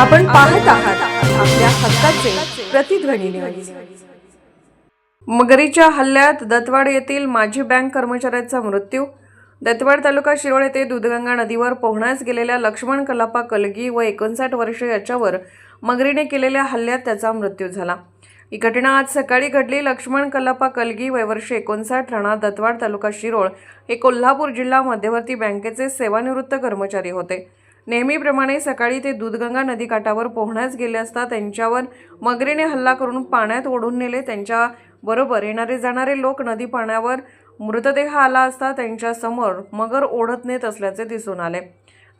आपण पाहत आहात आपल्या हक्काचे प्रतिध्वनी मगरीच्या हल्ल्यात दत्तवाड येथील माजी बँक कर्मचाऱ्याचा मृत्यू. दत्तवाड तालुका शिरोळ येथे दूधगंगा नदीवर पोहण्यास गेलेल्या लक्ष्मण कलापा कलगी व एकोणसाठ वर्ष याच्यावर मगरीने केलेल्या हल्ल्यात त्याचा मृत्यू झाला. ही घटना आज सकाळी घडली. लक्ष्मण कलापा कलगी वयवर्ष एकोणसाठ राणा दत्तवाड तालुका शिरोळ हे कोल्हापूर जिल्हा मध्यवर्ती बँकेचे सेवानिवृत्त कर्मचारी होते. नेहमीप्रमाणे सकाळी ते दूधगंगा नदीकाठावर पोहण्यास गेले असता त्यांच्यावर मगरीने हल्ला करून पाण्यात ओढून नेले. त्यांच्या बरोबर येणारे जाणारे लोक नदी पाण्यावर मृतदेह आला असता त्यांच्यासमोर मगर ओढत नेत असल्याचे दिसून आले.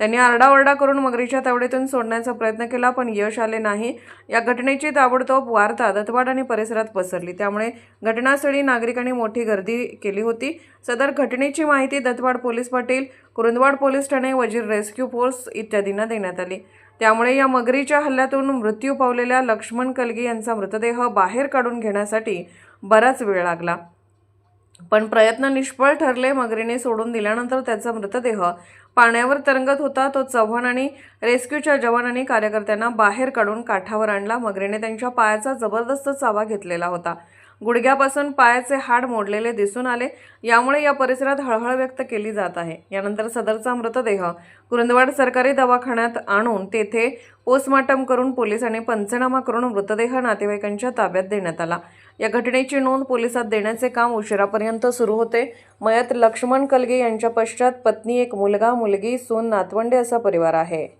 त्यांनी आरडाओरडा करून मगरीच्या तावडीतून सोडण्याचा प्रयत्न केला पण यश आले नाही. या घटनेची ताबडतोब वार्ता दत्तवाड आणि परिसरात पसरली. त्यामुळे घटनास्थळी नागरिकांनी मोठी गर्दी केली होती. सदर घटनेची माहिती दत्तवाड पोलीस पाटील कुरुंदवाड पोलीस ठाणे वजीर रेस्क्यू फोर्स इत्यादींना देण्यात आली. त्यामुळे या मगरीच्या हल्ल्यातून मृत्यू पावलेल्या लक्ष्मण कलगी यांचा मृतदेह बाहेर काढून घेण्यासाठी बराच वेळ लागला. पण प्रयत्न निष्फळ ठरले मगरीने सोडून दिल्यानंतर त्याचा मृतदेह पाण्यावर तरंगत होता. तो चव्हाण आणि रेस्क्यूच्या जवानांनी कार्यकर्त्यांना बाहेर काढून काठावर आणला. मगरीने त्यांच्या पायाचा जबरदस्त चावा घेतलेला होता. गुडघ्यापासून पायाचे हाड मोडलेले दिसून आले. यामुळे या परिसरात हळहळ व्यक्त केली जात आहे. यानंतर सदरचा मृतदेह कुरुंदवाड सरकारी दवाखान्यात आणून तेथे पोस्टमॉर्टम करून पोलिसांनी पंचनामा करून मृतदेह नातेवाईकांच्या ताब्यात देण्यात आला. या घटनेची नोंद पोलिसात देण्याचे काम उशिरापर्यंत सुरू होते. मयत लक्ष्मण कलगे यांच्या पश्चात पत्नी एक मुलगा मुलगी सून नातवंडे असा परिवार आहे.